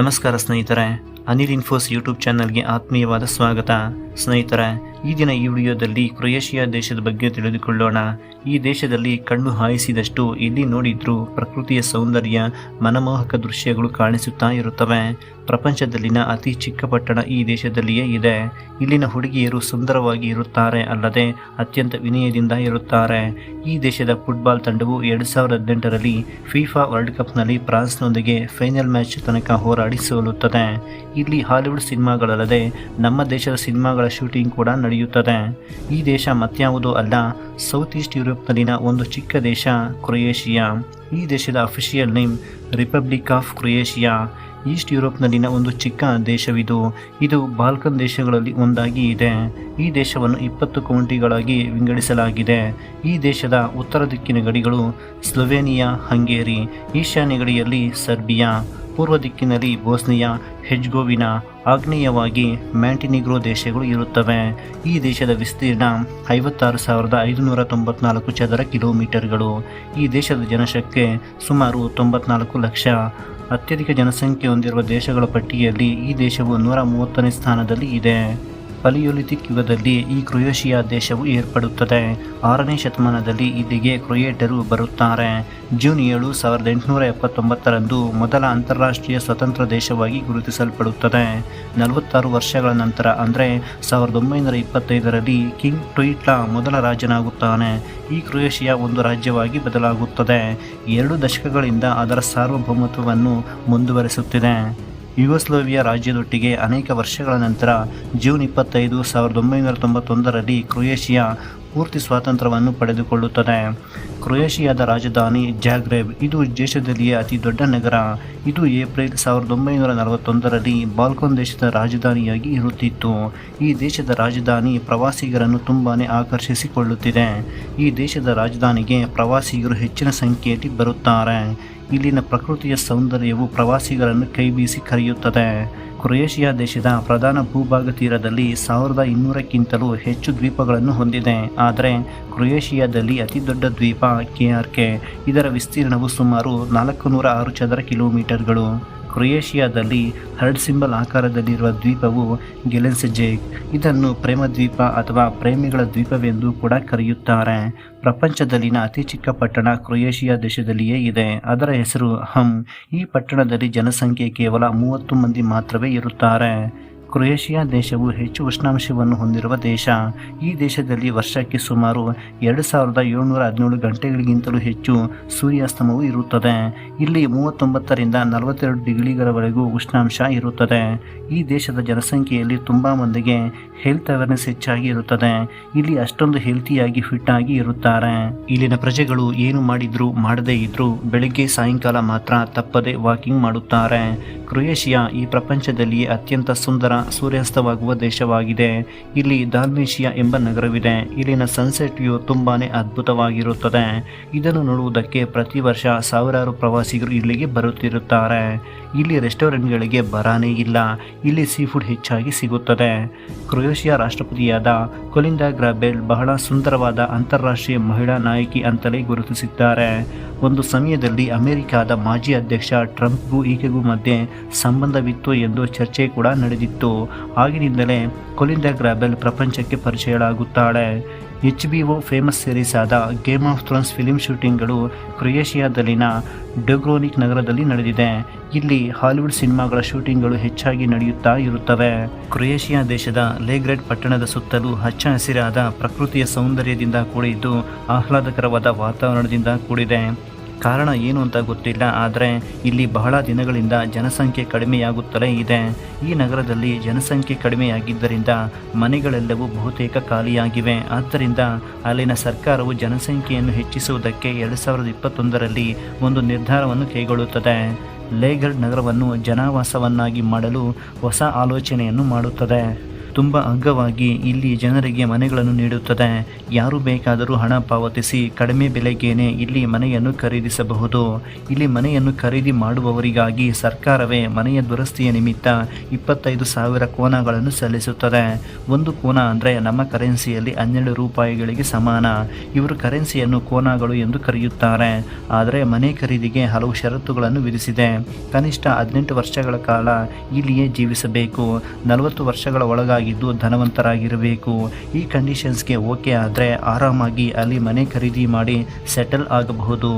ನಮಸ್ಕಾರ ಸ್ನೇಹಿತರೆ Anil infos YouTube ಚಾನಲ್ಗೆ ಆತ್ಮೀಯವಾದ ಸ್ವಾಗತ. ಸ್ನೇಹಿತರೆ ಈ ದಿನ ಈ ವಿಡಿಯೋದಲ್ಲಿ ಕ್ರೊಯೇಷಿಯಾ ದೇಶದ ಬಗ್ಗೆ ತಿಳಿದುಕೊಳ್ಳೋಣ. ಈ ದೇಶದಲ್ಲಿ ಕಣ್ಣು ಹಾಯಿಸಿದಷ್ಟು ಎಲ್ಲಿ ನೋಡಿದ್ರೂ ಪ್ರಕೃತಿಯ ಸೌಂದರ್ಯ, ಮನಮೋಹಕ ದೃಶ್ಯಗಳು ಕಾಣಿಸುತ್ತಾ ಇರುತ್ತವೆ. ಪ್ರಪಂಚದಲ್ಲಿನ ಅತಿ ಚಿಕ್ಕ ಪಟ್ಟಣ ಈ ದೇಶದಲ್ಲಿಯೇ ಇದೆ. ಇಲ್ಲಿನ ಹುಡುಗಿಯರು ಸುಂದರವಾಗಿ ಇರುತ್ತಾರೆ ಅಲ್ಲದೆ ಅತ್ಯಂತ ವಿನಯದಿಂದ ಇರುತ್ತಾರೆ. ಈ ದೇಶದ ಫುಟ್ಬಾಲ್ ತಂಡವು ಎರಡು ಸಾವಿರದ ಹದಿನೆಂಟರಲ್ಲಿ ಫಿಫಾ ವರ್ಲ್ಡ್ ಕಪ್ನಲ್ಲಿ ಫ್ರಾನ್ಸ್ನೊಂದಿಗೆ ಫೈನಲ್ ಮ್ಯಾಚ್ ತನಕ ಹೋರಾಡಿ ಸೋಲುತ್ತದೆ. ಇಲ್ಲಿ ಹಾಲಿವುಡ್ ಸಿನಿಮಾಗಳಲ್ಲದೆ ನಮ್ಮ ದೇಶದ ಸಿನಿಮಾಗಳ ಶೂಟಿಂಗ್ ಕೂಡ ನಡೆಯುತ್ತದೆ. ಈ ದೇಶ ಮತ್ಯಾವುದೂ ಅಲ್ಲ. ಸೌತ್ ಈಸ್ಟ್ ಯುರೋಪ್ನಲ್ಲಿನ ಒಂದು ಚಿಕ್ಕ ದೇಶ ಕ್ರೊಯೇಷಿಯಾ. ಈ ದೇಶದ official name republic of Croatia. East ಯುರೋಪ್ನಲ್ಲಿನ ಒಂದು ಚಿಕ್ಕ ದೇಶವಿದು. ಇದು ಬಾಲ್ಕನ್ ದೇಶಗಳಲ್ಲಿ ಒಂದಾಗಿ ಇದೆ. ಈ ದೇಶವನ್ನು ಇಪ್ಪತ್ತು ಕೌಂಟಿಗಳಾಗಿ ವಿಂಗಡಿಸಲಾಗಿದೆ. ಈ ದೇಶದ ಉತ್ತರ ದಿಕ್ಕಿನ ಗಡಿಗಳು ಸ್ಲೊವೇನಿಯಾ, ಹಂಗೇರಿ, ಈಶಾನ್ಯ ಗಡಿಯಲ್ಲಿ ಸರ್ಬಿಯಾ, ಪೂರ್ವ ದಿಕ್ಕಿನಲ್ಲಿ ಬೋಸ್ನಿಯಾ, ಹೆಜ್ಗೋವಿನಾ ಆಗ್ನೇಯವಾಗಿ ಮ್ಯಾಂಟಿನಿಗ್ರೋ ದೇಶಗಳು ಇರುತ್ತವೆ. ಈ ದೇಶದ ವಿಸ್ತೀರ್ಣ ಐವತ್ತಾರು ಸಾವಿರದ ಐದುನೂರ ತೊಂಬತ್ನಾಲ್ಕು ಚದರ ಕಿಲೋಮೀಟರ್ಗಳು. ಈ ದೇಶದ ಜನಸಂಖ್ಯೆ ಸುಮಾರು ತೊಂಬತ್ನಾಲ್ಕು ಲಕ್ಷ. ಅತ್ಯಧಿಕ ಜನಸಂಖ್ಯೆ ಹೊಂದಿರುವ ದೇಶಗಳ ಪಟ್ಟಿಯಲ್ಲಿ ಈ ದೇಶವು ನೂರ ಮೂವತ್ತನೇ ಸ್ಥಾನದಲ್ಲಿ ಇದೆ. ಪಲಿಯೋಲಿಥಿಕ್ ಯುಗದಲ್ಲಿ ಈ ಕ್ರೊಯೇಷಿಯಾ ದೇಶವು ಏರ್ಪಡುತ್ತದೆ. ಆರನೇ ಶತಮಾನದಲ್ಲಿ ಇಲ್ಲಿಗೆ ಕ್ರೊಯೇಟರು ಬರುತ್ತಾರೆ. ಜೂನ್ ಏಳು ಸಾವಿರದ ಎಂಟುನೂರ ಎಪ್ಪತ್ತೊಂಬತ್ತರಂದು ಮೊದಲ ಅಂತಾರಾಷ್ಟ್ರೀಯ ಸ್ವತಂತ್ರ ದೇಶವಾಗಿ ಗುರುತಿಸಲ್ಪಡುತ್ತದೆ. ನಲವತ್ತಾರು ವರ್ಷಗಳ ನಂತರ ಅಂದರೆ ಸಾವಿರದ ಒಂಬೈನೂರ ಇಪ್ಪತ್ತೈದರಲ್ಲಿ ಕಿಂಗ್ ಟೊಯಿಟ್ಲಾ ಮೊದಲ ರಾಜನಾಗುತ್ತಾನೆ. ಈ ಕ್ರೊಯೇಷಿಯಾ ಒಂದು ರಾಜ್ಯವಾಗಿ ಬದಲಾಗುತ್ತದೆ. ಎರಡು ದಶಕಗಳಿಂದ ಅದರ ಸಾರ್ವಭೌಮತ್ವವನ್ನು ಮುಂದುವರಿಸುತ್ತಿದೆ. ಯುಗೋಸ್ಲೋವಿಯಾ ರಾಜ್ಯದೊಟ್ಟಿಗೆ ಅನೇಕ ವರ್ಷಗಳ ನಂತರ ಜೂನ್ ಇಪ್ಪತ್ತೈದು ಸಾವಿರದ ಒಂಬೈನೂರ ತೊಂಬತ್ತೊಂದರಲ್ಲಿ ಕ್ರೊಯೇಷಿಯಾ ಪೂರ್ತಿ ಸ್ವಾತಂತ್ರ್ಯವನ್ನು ಪಡೆದುಕೊಳ್ಳುತ್ತದೆ. ಕ್ರೊಯೇಷಿಯಾದ ರಾಜಧಾನಿ ಜಾಗ್ರೆಬ್, ಇದು ದೇಶದಲ್ಲಿಯೇ ಅತಿ ದೊಡ್ಡ ನಗರ. ಇದು ಏಪ್ರಿಲ್ ಸಾವಿರದ ಒಂಬೈನೂರ ನಲವತ್ತೊಂದರಲ್ಲಿ ಬಾಲ್ಕೋನ್ ದೇಶದ ರಾಜಧಾನಿಯಾಗಿ ಇರುತ್ತಿತ್ತು. ಈ ದೇಶದ ರಾಜಧಾನಿ ಪ್ರವಾಸಿಗರನ್ನು ತುಂಬಾ ಆಕರ್ಷಿಸಿಕೊಳ್ಳುತ್ತಿದೆ. ಈ ದೇಶದ ರಾಜಧಾನಿಗೆ ಪ್ರವಾಸಿಗರು ಹೆಚ್ಚಿನ ಸಂಖ್ಯೆಯಲ್ಲಿ ಬರುತ್ತಾರೆ. ಇಲ್ಲಿನ ಪ್ರಕೃತಿಯ ಸೌಂದರ್ಯವು ಪ್ರವಾಸಿಗರನ್ನು ಕೈಬೀಸಿ ಕರೆಯುತ್ತದೆ. ಕ್ರೊಯೇಷಿಯಾ ದೇಶದ ಪ್ರಧಾನ ಭೂಭಾಗ ತೀರದಲ್ಲಿ ಸಾವಿರದ ಇನ್ನೂರಕ್ಕಿಂತಲೂ ಹೆಚ್ಚು ದ್ವೀಪಗಳನ್ನು ಹೊಂದಿದೆ. ಆದರೆ ಕ್ರೊಯೇಷಿಯಾದಲ್ಲಿ ಅತಿ ದೊಡ್ಡ ದ್ವೀಪ ಕೆಆರ್ಕೆ ಇದರ ವಿಸ್ತೀರ್ಣವು ಸುಮಾರು ನಾಲ್ಕು ನೂರ ಆರು ಚದರ ಕಿಲೋಮೀಟರ್ಗಳು. ಕ್ರೊಯೇಷಿಯಾದಲ್ಲಿ ಹರ್ಡ್ ಸಿಂಬಲ್ ಆಕಾರದಲ್ಲಿರುವ ದ್ವೀಪವು ಗೆಲೆನ್ಸೆಜೇಗ್. ಇದನ್ನು ಪ್ರೇಮ ದ್ವೀಪ ಅಥವಾ ಪ್ರೇಮಿಗಳ ದ್ವೀಪವೆಂದು ಕೂಡ ಕರೆಯುತ್ತಾರೆ. ಪ್ರಪಂಚದಲ್ಲಿನ ಅತಿ ಚಿಕ್ಕ ಪಟ್ಟಣ ಕ್ರೊಯೇಷಿಯಾ ದೇಶದಲ್ಲಿಯೇ ಇದೆ. ಅದರ ಹೆಸರು ಹಮ್. ಈ ಪಟ್ಟಣದಲ್ಲಿ ಜನಸಂಖ್ಯೆ ಕೇವಲ ಮೂವತ್ತು ಮಂದಿ ಮಾತ್ರವೇ ಇರುತ್ತಾರೆ. ಕ್ರೊಯೇಷಿಯಾ ದೇಶವು ಹೆಚ್ಚು ಉಷ್ಣಾಂಶವನ್ನು ಹೊಂದಿರುವ ದೇಶ. ಈ ದೇಶದಲ್ಲಿ ವರ್ಷಕ್ಕೆ ಸುಮಾರು ಎರಡು ಸಾವಿರದ ಏಳ್ನೂರ ಹದಿನೇಳು ಗಂಟೆಗಳಿಗಿಂತಲೂ ಹೆಚ್ಚು ಸೂರ್ಯಾಸ್ತಮವು ಇರುತ್ತದೆ. ಇಲ್ಲಿ ಮೂವತ್ತೊಂಬತ್ತರಿಂದ ನಲವತ್ತೆರಡು ಡಿಗ್ರಿಗಳವರೆಗೂ ಉಷ್ಣಾಂಶ ಇರುತ್ತದೆ. ಈ ದೇಶದ ಜನಸಂಖ್ಯೆಯಲ್ಲಿ ತುಂಬ ಮಂದಿಗೆ ಹೆಲ್ತ್ ಅವೇರ್ನೆಸ್ ಹೆಚ್ಚಾಗಿ ಇರುತ್ತದೆ. ಇಲ್ಲಿ ಅಷ್ಟೊಂದು ಹೆಲ್ತಿಯಾಗಿ ಫಿಟ್ ಆಗಿ ಇರುತ್ತಾರೆ. ಇಲ್ಲಿನ ಪ್ರಜೆಗಳು ಏನು ಮಾಡಿದ್ರು ಮಾಡದೇ ಇದ್ರು ಬೆಳಿಗ್ಗೆ ಸಾಯಂಕಾಲ ಮಾತ್ರ ತಪ್ಪದೆ ವಾಕಿಂಗ್ ಮಾಡುತ್ತಾರೆ. ಕ್ರೊಯೇಷಿಯಾ ಈ ಪ್ರಪಂಚದಲ್ಲಿಯೇ ಅತ್ಯಂತ ಸುಂದರ ಸೂರ್ಯಾಸ್ತವಾಗುವ ದೇಶವಾಗಿದೆ. ಇಲ್ಲಿ ದಾಲ್ಮೇಶಿಯಾ ಎಂಬ ನಗರವಿದೆ. ಇಲ್ಲಿನ ಸನ್ಸೆಟ್ ವ್ಯೂ ತುಂಬಾನೇ ಅದ್ಭುತವಾಗಿರುತ್ತದೆ. ಇದನ್ನು ನೋಡುವುದಕ್ಕೆ ಪ್ರತಿ ವರ್ಷ ಸಾವಿರಾರು ಪ್ರವಾಸಿಗರು ಇಲ್ಲಿಗೆ ಬರುತ್ತಿರುತ್ತಾರೆ. ಇಲ್ಲಿ ರೆಸ್ಟೋರೆಂಟ್ಗಳಿಗೆ ಬರಾನೇ ಇಲ್ಲ. ಇಲ್ಲಿ ಸೀ ಫುಡ್ ಹೆಚ್ಚಾಗಿ ಸಿಗುತ್ತದೆ. ಕ್ರೊಯೇಷಿಯಾ ರಾಷ್ಟ್ರಪತಿಯಾದ ಕೊಲಿಂದಾ ಗ್ರಾಬೆಲ್ ಬಹಳ ಸುಂದರವಾದ ಅಂತಾರಾಷ್ಟ್ರೀಯ ಮಹಿಳಾ ನಾಯಕಿ ಅಂತಲೇ ಗುರುತಿಸಿದ್ದಾರೆ. ಒಂದು ಸಮಯದಲ್ಲಿ ಅಮೆರಿಕಾದ ಮಾಜಿ ಅಧ್ಯಕ್ಷ ಟ್ರಂಪ್ಗೂ ಈಕೆಗೂ ಮಧ್ಯೆ ಸಂಬಂಧವಿತ್ತು ಎಂದು ಚರ್ಚೆ ಕೂಡ ನಡೆದಿತ್ತು. ಆಗಿನಿಂದಲೇ ಕೊಲಿಂದಾ ಗ್ರಾಬೆಲ್ ಪ್ರಪಂಚಕ್ಕೆ ಪರಿಚಯಳಾಗುತ್ತಾಳೆ. H B O famous series ಆದ ಗೇಮ್ ಆಫ್ ಥ್ರೋನ್ಸ್ ಫಿಲಿಂ ಶೂಟಿಂಗ್ಗಳು ಕ್ರೊಯೇಷಿಯಾದಲ್ಲಿನ ಡೆಗ್ರೋನಿಕ್ ನಗರದಲ್ಲಿ ನಡೆದಿದೆ. ಇಲ್ಲಿ ಹಾಲಿವುಡ್ ಸಿನಿಮಾಗಳ ಶೂಟಿಂಗ್ಗಳು ಹೆಚ್ಚಾಗಿ ನಡೆಯುತ್ತಾ ಇರುತ್ತವೆ. ಕ್ರೊಯೇಷಿಯಾ ದೇಶದ ಲೇಗ್ರೆಡ್ ಪಟ್ಟಣದ ಸುತ್ತಲೂ ಹಚ್ಚ ಹಸಿರಾದ ಪ್ರಕೃತಿಯ ಸೌಂದರ್ಯದಿಂದ ಕೂಡಿದ್ದು ಆಹ್ಲಾದಕರವಾದ ವಾತಾವರಣದಿಂದ ಕೂಡಿದೆ. ಕಾರಣ ಏನು ಅಂತ ಗೊತ್ತಿಲ್ಲ, ಆದರೆ ಇಲ್ಲಿ ಬಹಳ ದಿನಗಳಿಂದ ಜನಸಂಖ್ಯೆ ಕಡಿಮೆಯಾಗುತ್ತಲೇ ಇದೆ. ಈ ನಗರದಲ್ಲಿ ಜನಸಂಖ್ಯೆ ಕಡಿಮೆಯಾಗಿದ್ದರಿಂದ ಮನೆಗಳೆಲ್ಲವೂ ಬಹುತೇಕ ಖಾಲಿಯಾಗಿವೆ. ಆದ್ದರಿಂದ ಅಲ್ಲಿನ ಸರ್ಕಾರವು ಜನಸಂಖ್ಯೆಯನ್ನು ಹೆಚ್ಚಿಸುವುದಕ್ಕೆ ಎರಡು ಸಾವಿರದ ಇಪ್ಪತ್ತೊಂದರಲ್ಲಿ ಒಂದು ನಿರ್ಧಾರವನ್ನು ಕೈಗೊಳ್ಳುತ್ತದೆ. ಲೇಘರ್ ನಗರವನ್ನು ಜನಾವಾಸವನ್ನಾಗಿ ಮಾಡಲು ಹೊಸ ಆಲೋಚನೆಯನ್ನು ಮಾಡುತ್ತದೆ. ತುಂಬ ಅಗ್ಗವಾಗಿ ಇಲ್ಲಿ ಜನರಿಗೆ ಮನೆಗಳನ್ನು ನೀಡುತ್ತದೆ. ಯಾರು ಬೇಕಾದರೂ ಹಣ ಪಾವತಿಸಿ ಕಡಿಮೆ ಬೆಲೆಗೇನೆ ಇಲ್ಲಿ ಮನೆಯನ್ನು ಖರೀದಿಸಬಹುದು. ಇಲ್ಲಿ ಮನೆಯನ್ನು ಖರೀದಿ ಮಾಡುವವರಿಗಾಗಿ ಸರ್ಕಾರವೇ ಮನೆಯ ದುರಸ್ತಿಯ ನಿಮಿತ್ತ ಇಪ್ಪತ್ತೈದು ಸಾವಿರ ಕೋನಗಳನ್ನು ಸಲ್ಲಿಸುತ್ತದೆ. ಒಂದು ಕೋನ ಅಂದರೆ ನಮ್ಮ ಕರೆನ್ಸಿಯಲ್ಲಿ ಹನ್ನೆರಡು ರೂಪಾಯಿಗಳಿಗೆ ಸಮಾನ. ಇವರು ಕರೆನ್ಸಿಯನ್ನು ಕೋನಗಳು ಎಂದು ಕರೆಯುತ್ತಾರೆ. ಆದರೆ ಮನೆ ಖರೀದಿಗೆ ಹಲವು ಷರತ್ತುಗಳನ್ನು ವಿಧಿಸಿದೆ. ಕನಿಷ್ಠ ಹದಿನೆಂಟು ವರ್ಷಗಳ ಕಾಲ ಇಲ್ಲಿಯೇ ಜೀವಿಸಬೇಕು. ನಲವತ್ತು ವರ್ಷಗಳ ಒಳಗಾಗಿದ್ದು ಧನವಂತರಾಗಿರಬೇಕು. ಈ ಕಂಡೀಷನ್ಸ್ಗೆ ಓಕೆ ಆದರೆ ಆರಾಮಾಗಿ ಅಲ್ಲಿ ಮನೆ ಖರೀದಿ ಮಾಡಿ ಸೆಟಲ್ ಆಗಬಹುದು.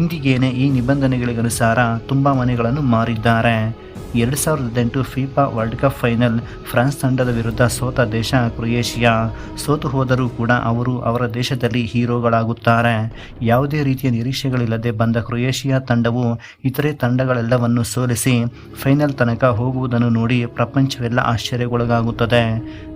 ಇಂದಿಗೇನೆ ಈ ನಿಬಂಧನೆಗಳಿಗನುಸಾರ ತುಂಬ ಮನೆಗಳನ್ನು ಮಾರಿದ್ದಾರೆ. ಎರಡು ಸಾವಿರದ ಹದಿನೆಂಟು FIFA world cup final France ತಂಡದ ವಿರುದ್ಧ ಸೋತ ದೇಶ ಕ್ರೊಯೇಷಿಯಾ. ಸೋತು ಹೋದರೂ ಕೂಡ ಅವರು ಅವರ ದೇಶದಲ್ಲಿ ಹೀರೋಗಳಾಗುತ್ತಾರೆ. ಯಾವುದೇ ರೀತಿಯ ನಿರೀಕ್ಷೆಗಳಿಲ್ಲದೆ ಬಂದ ಕ್ರೊಯೇಷಿಯಾ ತಂಡವು ಇತರೆ ತಂಡಗಳೆಲ್ಲವನ್ನು ಸೋಲಿಸಿ ಫೈನಲ್ ತನಕ ಹೋಗುವುದನ್ನು ನೋಡಿ ಪ್ರಪಂಚವೆಲ್ಲ ಆಶ್ಚರ್ಯಗೊಳಗಾಗುತ್ತದೆ.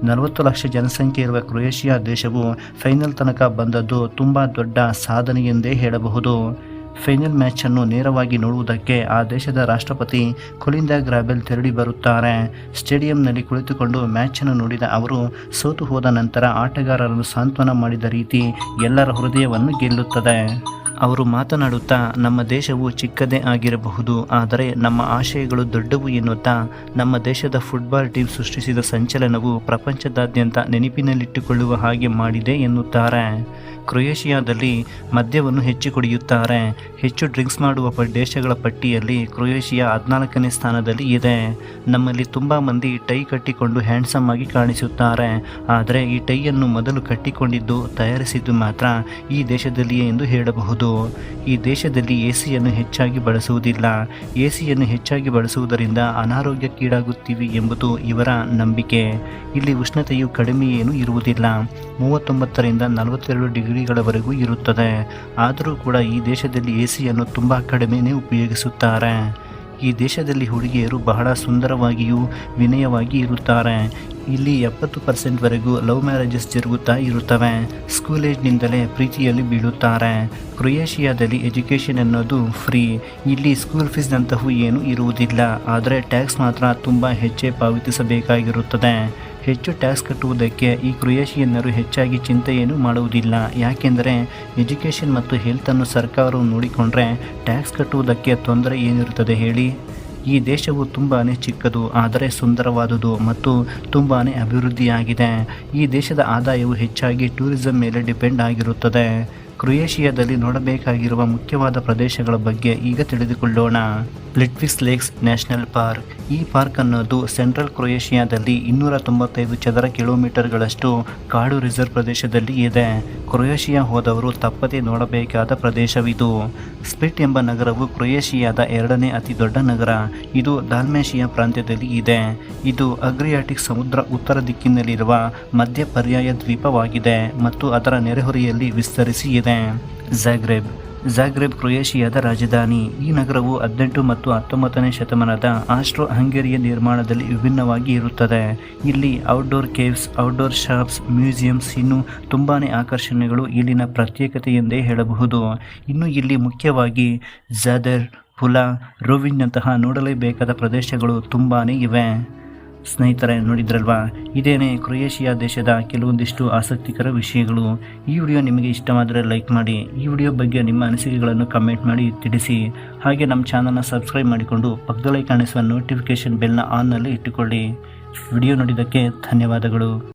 ನಲವತ್ತು ಲಕ್ಷ ಜನಸಂಖ್ಯೆ ಇರುವ ಕ್ರೊಯೇಷಿಯಾ ದೇಶವು ಫೈನಲ್ ತನಕ ಬಂದದ್ದು ತುಂಬ ದೊಡ್ಡ ಸಾಧನೆ ಎಂದೇ ಹೇಳಬಹುದು. ಫೈನಲ್ ಮ್ಯಾಚ್ ಅನ್ನು ನೇರವಾಗಿ ನೋಡುವುದಕ್ಕೆ ಆ ದೇಶದ ರಾಷ್ಟ್ರಪತಿ ಕೊಲಿಂದಾ ಗ್ರಾಬೆಲ್ ತೆರಳಿ ಬರುತ್ತಾರೆ. ಸ್ಟೇಡಿಯಂನಲ್ಲಿ ಕುಳಿತುಕೊಂಡು ಮ್ಯಾಚ್ ಅನ್ನು ನೋಡಿದ ಅವರು, ಸೋತು ಹೋದ ನಂತರ ಆಟಗಾರರನ್ನು ಸಾಂತ್ವನ ಮಾಡಿದ ರೀತಿ ಎಲ್ಲರ ಹೃದಯವನ್ನು ಗೆಲ್ಲುತ್ತದೆ. ಅವರು ಮಾತನಾಡುತ್ತಾ, ನಮ್ಮ ದೇಶವು ಚಿಕ್ಕದೇ ಆಗಿರಬಹುದು, ಆದರೆ ನಮ್ಮ ಆಶಯಗಳು ದೊಡ್ಡವು ಎನ್ನುತ್ತಾ, ನಮ್ಮ ದೇಶದ ಫುಟ್ಬಾಲ್ ಟೀಮ್ ಸೃಷ್ಟಿಸಿದ ಸಂಚಲನವು ಪ್ರಪಂಚದಾದ್ಯಂತ ನೆನಪಿನಲ್ಲಿಟ್ಟುಕೊಳ್ಳುವ ಹಾಗೆ ಮಾಡಿದೆ ಎನ್ನುತ್ತಾರೆ. ಕ್ರೊಯೇಷಿಯಾದಲ್ಲಿ ಮದ್ಯವನ್ನು ಹೆಚ್ಚು ಕುಡಿಯುತ್ತಾರೆ. ಹೆಚ್ಚು ಡ್ರಿಂಕ್ಸ್ ಮಾಡುವ ದೇಶಗಳ ಪಟ್ಟಿಯಲ್ಲಿ ಕ್ರೊಯೇಷಿಯಾ ಹದಿನಾಲ್ಕನೇ ಸ್ಥಾನದಲ್ಲಿ ಇದೆ. ನಮ್ಮಲ್ಲಿ ತುಂಬ ಮಂದಿ ಟೈ ಕಟ್ಟಿಕೊಂಡು ಹ್ಯಾಂಡ್ಸಮ್ ಆಗಿ ಕಾಣಿಸುತ್ತಾರೆ. ಆದರೆ ಈ ಟೈಯನ್ನು ಮೊದಲು ಕಟ್ಟಿಕೊಂಡಿದ್ದು, ತಯಾರಿಸಿದ್ದು ಮಾತ್ರ ಈ ದೇಶದಲ್ಲಿಯೇ ಎಂದು ಹೇಳಬಹುದು. ಈ ದೇಶದಲ್ಲಿ ಎ ಸಿಯನ್ನು ಹೆಚ್ಚಾಗಿ ಬಳಸುವುದಿಲ್ಲ. ಎ ಸಿಯನ್ನು ಹೆಚ್ಚಾಗಿ ಬಳಸುವುದರಿಂದ ಅನಾರೋಗ್ಯಕ್ಕೀಡಾಗುತ್ತೀವಿ ಎಂಬುದು ಇವರ ನಂಬಿಕೆ. ಇಲ್ಲಿ ಉಷ್ಣತೆಯು ಕಡಿಮೆ ಏನೂ ಇರುವುದಿಲ್ಲ. ಮೂವತ್ತೊಂಬತ್ತರಿಂದ ನಲವತ್ತೆರಡು ಡಿಗ್ರಿಗಳವರೆಗೂ ಇರುತ್ತದೆ. ಆದರೂ ಕೂಡ ಈ ದೇಶದಲ್ಲಿ ಎ ಸಿಯನ್ನು ತುಂಬ ಕಡಿಮೆನೇ ಉಪಯೋಗಿಸುತ್ತಾರೆ. ಈ ದೇಶದಲ್ಲಿ ಹುಡುಗಿಯರು ಬಹಳ ಸುಂದರವಾಗಿಯೂ ವಿನಯವಾಗಿ ಇರುತ್ತಾರೆ. ಇಲ್ಲಿ ಎಪ್ಪತ್ತು ಪರ್ಸೆಂಟ್ವರೆಗೂ ಲವ್ ಮ್ಯಾರೇಜಸ್ ಜರುಗುತ್ತಾ ಇರುತ್ತವೆ. ಸ್ಕೂಲ್ ಏಜ್ನಿಂದಲೇ ಪ್ರೀತಿಯಲ್ಲಿ ಬೀಳುತ್ತಾರೆ. ಕ್ರೊಯೇಷಿಯಾದಲ್ಲಿ ಎಜುಕೇಷನ್ ಅನ್ನೋದು ಫ್ರೀ. ಇಲ್ಲಿ ಸ್ಕೂಲ್ ಫೀಸ್ನಂತಹ ಏನೂ ಇರುವುದಿಲ್ಲ. ಆದರೆ ಟ್ಯಾಕ್ಸ್ ಮಾತ್ರ ತುಂಬ ಹೆಚ್ಚೇ ಪಾವತಿಸಬೇಕಾಗಿರುತ್ತದೆ. ಹೆಚ್ಚು ಟ್ಯಾಕ್ಸ್ ಕಟ್ಟುವುದಕ್ಕೆ ಈ ಕ್ರೊಯೇಷಿಯನ್ನರು ಹೆಚ್ಚಾಗಿ ಚಿಂತೆಯೇನು ಮಾಡುವುದಿಲ್ಲ. ಯಾಕೆಂದರೆ ಎಜುಕೇಷನ್ ಮತ್ತು ಹೆಲ್ತನ್ನು ಸರ್ಕಾರವು ನೋಡಿಕೊಂಡ್ರೆ ಟ್ಯಾಕ್ಸ್ ಕಟ್ಟುವುದಕ್ಕೆ ತೊಂದರೆ ಏನಿರುತ್ತದೆ ಹೇಳಿ? ಈ ದೇಶವು ತುಂಬಾ ಚಿಕ್ಕದು, ಆದರೆ ಸುಂದರವಾದುದು ಮತ್ತು ತುಂಬಾ ಅಭಿವೃದ್ಧಿಯಾಗಿದೆ. ಈ ದೇಶದ ಆದಾಯವು ಹೆಚ್ಚಾಗಿ ಟೂರಿಸಂ ಮೇಲೆ ಡಿಪೆಂಡ್ ಆಗಿರುತ್ತದೆ. ಕ್ರೊಯೇಷಿಯಾದಲ್ಲಿ ನೋಡಬೇಕಾಗಿರುವ ಮುಖ್ಯವಾದ ಪ್ರದೇಶಗಳ ಬಗ್ಗೆ ಈಗ ತಿಳಿದುಕೊಳ್ಳೋಣ. Plitvice lakes national park. ಈ ಪಾರ್ಕ್ ಅನ್ನೋದು ಸೆಂಟ್ರಲ್ ಕ್ರೊಯೇಷಿಯಾದಲ್ಲಿ ಇನ್ನೂರ ತೊಂಬತ್ತೈದು ಚದರ ಕಿಲೋಮೀಟರ್ಗಳಷ್ಟು ಕಾಡು ರಿಸರ್ವ್ ಪ್ರದೇಶದಲ್ಲಿ ಇದೆ. ಕ್ರೊಯೇಷಿಯಾ ಹೋದವರು ತಪ್ಪದೇ ನೋಡಬೇಕಾದ ಪ್ರದೇಶವಿದು. ಸ್ಪಿಟ್ ಎಂಬ ನಗರವು ಕ್ರೊಯೇಷಿಯಾದ ಎರಡನೇ ಅತಿ ದೊಡ್ಡ ನಗರ. ಇದು ದಾಲ್ಮೇಷಿಯಾ ಪ್ರಾಂತ್ಯದಲ್ಲಿ ಇದೆ. ಇದು ಅಗ್ರಿಯಾಟಿಕ್ ಸಮುದ್ರ ಉತ್ತರ ದಿಕ್ಕಿನಲ್ಲಿರುವ ಮಧ್ಯ ಪರ್ಯಾಯ ದ್ವೀಪವಾಗಿದೆ ಮತ್ತು ಅದರ ನೆರೆಹೊರೆಯಲ್ಲಿ ವಿಸ್ತರಿಸಿ ಝಾಗ್ರೆಬ್. ಝಾಗ್ರೆಬ್ ಕ್ರೊಯೇಷಿಯಾದ ರಾಜಧಾನಿ. ಈ ನಗರವು ಹದಿನೆಂಟು ಮತ್ತು ಹತ್ತೊಂಬತ್ತನೇ ಶತಮಾನದ ಆಸ್ಟ್ರೋ ಹಂಗೇರಿಯ ನಿರ್ಮಾಣದಲ್ಲಿ ವಿಭಿನ್ನವಾಗಿ ಇರುತ್ತದೆ. ಇಲ್ಲಿ outdoor caves, outdoor shops museums ಇನ್ನು ತುಂಬಾ ಆಕರ್ಷಣೆಗಳು ಇಲ್ಲಿನ ಪ್ರತ್ಯೇಕತೆ ಎಂದೇ ಹೇಳಬಹುದು. ಇನ್ನು ಇಲ್ಲಿ ಮುಖ್ಯವಾಗಿ ಜಾದರ್ ಹುಲಾ, ರೋವಿಂಗ್ನಂತಹ ನೋಡಲೇಬೇಕಾದ ಪ್ರದೇಶಗಳು ತುಂಬಾ ಇವೆ. ಸ್ನೇಹಿತರೆ, ನೋಡಿದ್ರಲ್ವಾ? ಇದೇನೇ ಕ್ರೊಯೇಷಿಯಾ ದೇಶದ ಕೆಲವೊಂದಿಷ್ಟು ಆಸಕ್ತಿಕರ ವಿಷಯಗಳು. ಈ ವಿಡಿಯೋ ನಿಮಗೆ ಇಷ್ಟವಾದರೆ ಲೈಕ್ ಮಾಡಿ, ಈ ವಿಡಿಯೋ ಬಗ್ಗೆ ನಿಮ್ಮ ಅನಿಸಿಕೆಗಳನ್ನು ಕಮೆಂಟ್ ಮಾಡಿ ತಿಳಿಸಿ. ಹಾಗೆ ನಮ್ಮ ಚಾನಲ್ನ ಸಬ್ಸ್ಕ್ರೈಬ್ ಮಾಡಿಕೊಂಡು ಪಕ್ಕದಲ್ಲೇ ಕಾಣಿಸುವ ನೋಟಿಫಿಕೇಷನ್ ಬೆಲ್ನ ಆನ್ನಲ್ಲಿ ಇಟ್ಟುಕೊಳ್ಳಿ. ವಿಡಿಯೋ ನೋಡಿದ್ದಕ್ಕೆ ಧನ್ಯವಾದಗಳು.